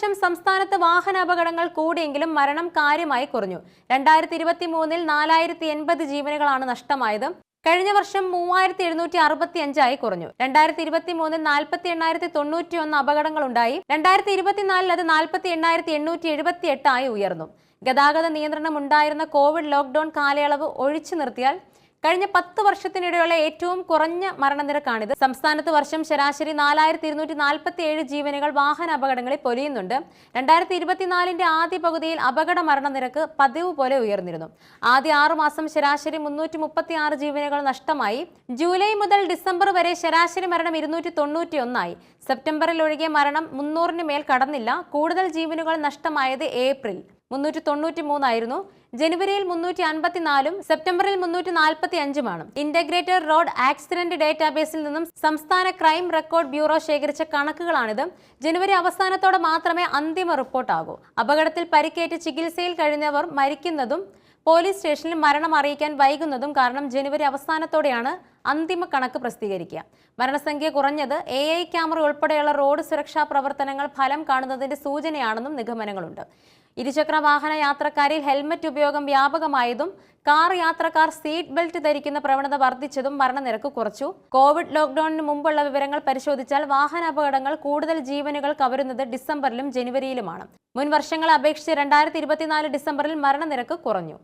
വർഷം സംസ്ഥാനത്ത് വാഹനാപകടങ്ങൾ കൂടിയെങ്കിലും മരണം കാര്യമായി കുറഞ്ഞു. രണ്ടായിരത്തി ഇരുപത്തി മൂന്നിൽ നാലായിരത്തി എൺപത് ജീവനുകളാണ് നഷ്ടമായത്. കഴിഞ്ഞ വർഷം മൂവായിരത്തി എഴുന്നൂറ്റി അറുപത്തി അഞ്ചായി കുറഞ്ഞു. രണ്ടായിരത്തി ഇരുപത്തി മൂന്നിൽ നാൽപ്പത്തി എണ്ണായിരത്തി തൊണ്ണൂറ്റി ഒന്ന് അപകടങ്ങളുണ്ടായി. രണ്ടായിരത്തി ഇരുപത്തിനാലിൽ അത് നാൽപ്പത്തി എണ്ണായിരത്തി എണ്ണൂറ്റി എഴുപത്തി എട്ടായി ഉയർന്നു. ഗതാഗത നിയന്ത്രണം ഉണ്ടായിരുന്ന കോവിഡ് ലോക്ക്ഡൌൺ കാലയളവ് ഒഴിച്ചു നിർത്തിയാൽ കഴിഞ്ഞ പത്ത് വർഷത്തിനിടെയുള്ള ഏറ്റവും കുറഞ്ഞ മരണനിരക്കാണിത്. സംസ്ഥാനത്ത് വർഷം ശരാശരി നാലായിരത്തി ഇരുന്നൂറ്റി നാൽപ്പത്തി ഏഴ് ജീവനുകൾ വാഹന അപകടങ്ങളിൽ പൊലിയുന്നുണ്ട്. രണ്ടായിരത്തി ഇരുപത്തിനാലിന്റെ ആദ്യ പകുതിയിൽ അപകട മരണനിരക്ക് പതിവ് പോലെ ഉയർന്നിരുന്നു. ആദ്യ ആറു മാസം ശരാശരി മുന്നൂറ്റി മുപ്പത്തി ആറ് ജീവനുകൾ നഷ്ടമായി. ജൂലൈ മുതൽ ഡിസംബർ വരെ ശരാശരി മരണം ഇരുന്നൂറ്റി തൊണ്ണൂറ്റി ഒന്നായി സെപ്റ്റംബറിൽ ഒഴികെ മരണം മുന്നൂറിന് മേൽ കടന്നില്ല. കൂടുതൽ ജീവനുകൾ നഷ്ടമായത് ഏപ്രിൽ. മുന്നൂറ്റി തൊണ്ണൂറ്റി മൂന്നായിരുന്നു ജനുവരിയിൽ മുന്നൂറ്റി അൻപത്തിനാലും സെപ്റ്റംബറിൽ മുന്നൂറ്റി നാൽപ്പത്തി അഞ്ചുമാണ് ഇന്റഗ്രേറ്റഡ് റോഡ് ആക്സിഡന്റ് ഡേറ്റാബേസിൽ നിന്നും സംസ്ഥാന ക്രൈം റെക്കോർഡ് ബ്യൂറോ ശേഖരിച്ച കണക്കുകളാണിത്. ജനുവരി അവസാനത്തോടെ മാത്രമേ അന്തിമ റിപ്പോർട്ടാകൂ. അപകടത്തിൽ പരിക്കേറ്റ് ചികിത്സയിൽ കഴിഞ്ഞവർ മരിക്കുന്നതും പോലീസ് സ്റ്റേഷനിൽ മരണം അറിയിക്കാൻ വൈകുന്നതും കാരണം ജനുവരി അവസാനത്തോടെയാണ് അന്തിമ കണക്ക് പ്രസിദ്ധീകരിക്കുക. മരണസംഖ്യ കുറഞ്ഞത് എ ഐ ക്യാമറ ഉൾപ്പെടെയുള്ള റോഡ് സുരക്ഷാ പ്രവർത്തനങ്ങൾ ഫലം കാണുന്നതിന്റെ സൂചനയാണെന്നും നിഗമനങ്ങളുണ്ട്. ഇരുചക്ര വാഹന യാത്രക്കാരിൽ ഹെൽമറ്റ് ഉപയോഗം വ്യാപകമായതും കാർ യാത്രക്കാർ സീറ്റ് ബെൽറ്റ് ധരിക്കുന്ന പ്രവണത വർദ്ധിച്ചതും മരണനിരക്ക് കുറച്ചു. കോവിഡ് ലോക്ക്ഡൌണിന് മുമ്പുള്ള വിവരങ്ങൾ പരിശോധിച്ചാൽ വാഹന അപകടങ്ങൾ കൂടുതൽ ജീവനുകൾ കവരുന്നത് ഡിസംബറിലും ജനുവരിയിലുമാണ്. മുൻ വർഷങ്ങളെ അപേക്ഷിച്ച് രണ്ടായിരത്തി ഡിസംബറിൽ മരണനിരക്ക് കുറഞ്ഞു.